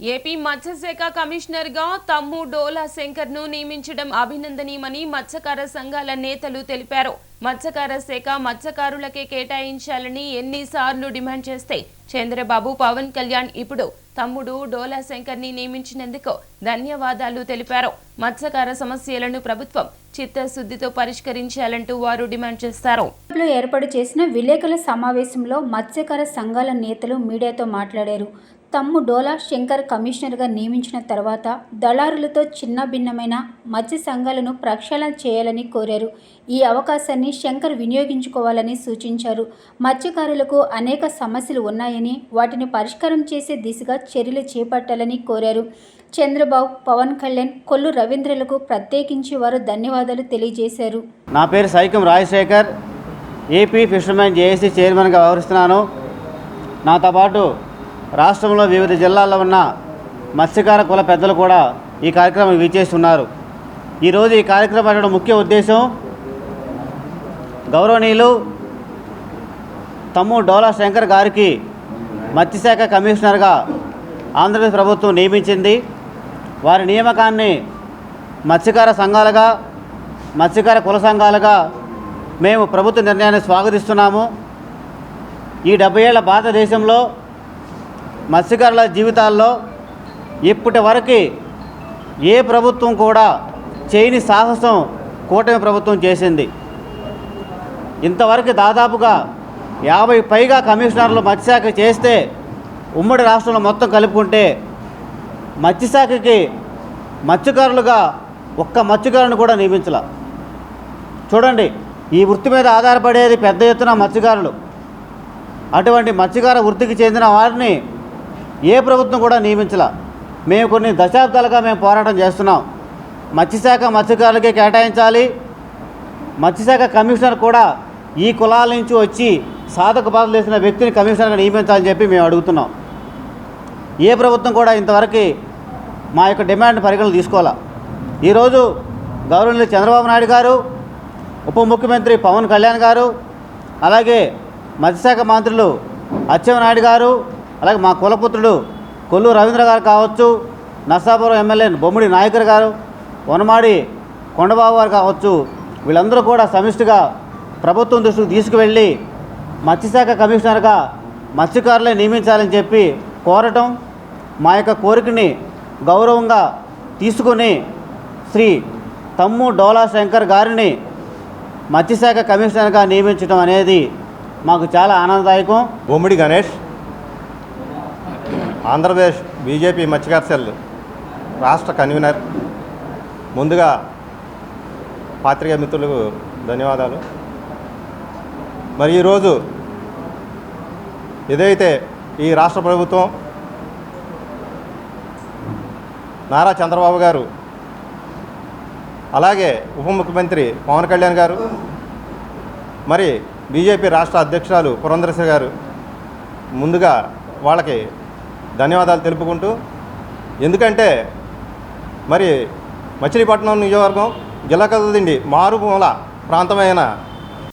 AP మత్స్యశాఖ కమిషనర్గా తమ్ము డోలా శంకర్ను నియమించడం అభినందనీయమని మత్స్యకార సంఘాల నేతలు తెలిపారు. మత్స్యకార శాఖ మత్స్యకారులకే కేటాయించాలని ఎన్నిసార్లు డిమాండ్ చేస్తే చంద్రబాబు పవన్ కళ్యాణ్ ఇప్పుడు తమ్ముడు డోలా శంకర్ని నియమించినందుకు ధన్యవాదాలు తెలిపారు. మత్స్యకార సమస్యలను ప్రభుత్వం చిత్తశుద్ధితో పరిష్కరించాలంటూ వారు డిమాండ్ చేస్తారు. ఏర్పాటు చేసిన విలేకరుల సమావేశంలో మత్స్యకార సంఘాల నేతలు మీడియాతో మాట్లాడారు. తమ్ము డోలా శంకర్ కమిషనర్గా నియమించిన తర్వాత దళారులతో చిన్న భిన్నమైన మత్స్య సంఘాలను ప్రక్షాళన చేయాలని కోరారు. ఈ అవకాశాన్ని శంకర్ వినియోగించుకోవాలని సూచించారు. మత్స్యకారులకు అనేక సమస్యలు ఉన్నాయని వాటిని పరిష్కారం చేసే దిశగా చర్యలు చేపట్టాలని కోరారు. చంద్రబాబు పవన్ కళ్యాణ్ కొల్లు రవీంద్రలకు ప్రత్యేకించి వారు ధన్యవాదాలు తెలియజేశారు. నా పేరు Saikam Rajasekhar AP fishermen JAC చైర్మన్గా వ్యవహరిస్తున్నాను. నాతో పాటు రాష్ట్రంలో వివిధ జిల్లాల్లో ఉన్న మత్స్యకార కుల పెద్దలు కూడా ఈ కార్యక్రమం వీచేస్తున్నారు ఈరోజు ఈ కార్యక్రమం ముఖ్య ఉద్దేశం గౌరవనీయులు తమ్ము డోలా శంకర్ గారికి మత్స్యశాఖ కమిషనర్గా ఆంధ్రప్రదేశ్ ప్రభుత్వం నియమించింది. వారి నియామకాన్ని మత్స్యకార సంఘాలుగా మత్స్యకార కుల సంఘాలుగా మేము ప్రభుత్వ నిర్ణయాన్ని స్వాగతిస్తున్నాము. ఈ డెబ్బై ఏళ్ళ భారతదేశంలో మత్స్యకారుల జీవితాల్లో ఇప్పటి వరకు ఏ ప్రభుత్వం కూడా చేయని సాహసం కూటమి ప్రభుత్వం చేసింది. ఇంతవరకు దాదాపుగా యాభై పైగా కమిషనర్లు మత్స్యశాఖ చేస్తే ఉమ్మడి రాష్ట్రంలో మొత్తం కలుపుకుంటే మత్స్యశాఖకి మత్స్యకారులుగా ఒక్క మత్స్యకారుని కూడా నియమించాల. చూడండి ఈ వృత్తి మీద ఆధారపడేది పెద్ద ఎత్తున మత్స్యకారులు. అటువంటి మత్స్యకార వృత్తికి చెందిన వారిని ఏ ప్రభుత్వం కూడా నియమించాల. మేము కొన్ని దశాబ్దాలుగా మేము పోరాటం చేస్తున్నాం. మత్స్యశాఖ మత్స్యకారులకే కేటాయించాలి. మత్స్యశాఖ కమిషనర్ కూడా ఈ కులాల నుంచి వచ్చి సాధక బాధలు చేసిన వ్యక్తిని కమిషనర్గా నియమించాలని చెప్పి మేము అడుగుతున్నాం. ఏ ప్రభుత్వం కూడా ఇంతవరకు మా యొక్క డిమాండ్ పరిగణలు తీసుకోవాలా. ఈరోజు గౌరవనీయులు చంద్రబాబు నాయుడు గారు ఉప ముఖ్యమంత్రి పవన్ కళ్యాణ్ గారు అలాగే మత్స్యశాఖ మంత్రులు అచ్చెన్నాయుడు గారు అలాగే మా కులపుత్రుడు కొల్లు రవీంద్ర గారు కావచ్చు నర్సాపురం ఎమ్మెల్యే బొమ్మిడి నాయకర్ గారు వనమాడి కొండబాబు గారు కావచ్చు వీళ్ళందరూ కూడా సమిష్టిగా ప్రభుత్వం దృష్టికి తీసుకువెళ్ళి మత్స్యశాఖ కమిషనర్గా మత్స్యకారులే నియమించాలని చెప్పి కోరటం మా యొక్క కోరికని గౌరవంగా తీసుకుని శ్రీ తమ్ము డోలా శంకర్ గారిని మత్స్యశాఖ కమిషనర్గా నియమించడం అనేది మాకు చాలా ఆనందదాయకం. బొమ్మిడి గణేష్. ఆంధ్రప్రదేశ్ బీజేపీ మత్స్యకార సెల్ రాష్ట్ర కన్వీనర్. ముందుగా పాత్రికేయ మిత్రులకు ధన్యవాదాలు. మరి ఈరోజు ఏదైతే ఈ రాష్ట్ర ప్రభుత్వం నారా చంద్రబాబు గారు అలాగే ఉప ముఖ్యమంత్రి పవన్ కళ్యాణ్ గారు మరి బీజేపీ రాష్ట్ర అధ్యక్షురాలు పురంధరేశ్వరి గారు ముందుగా వాళ్ళకి ధన్యవాదాలు తెలుపుకుంటూ ఎందుకంటే మరి మచిలీపట్నం నియోజకవర్గం జిల్లా మారుమూల ప్రాంతమైన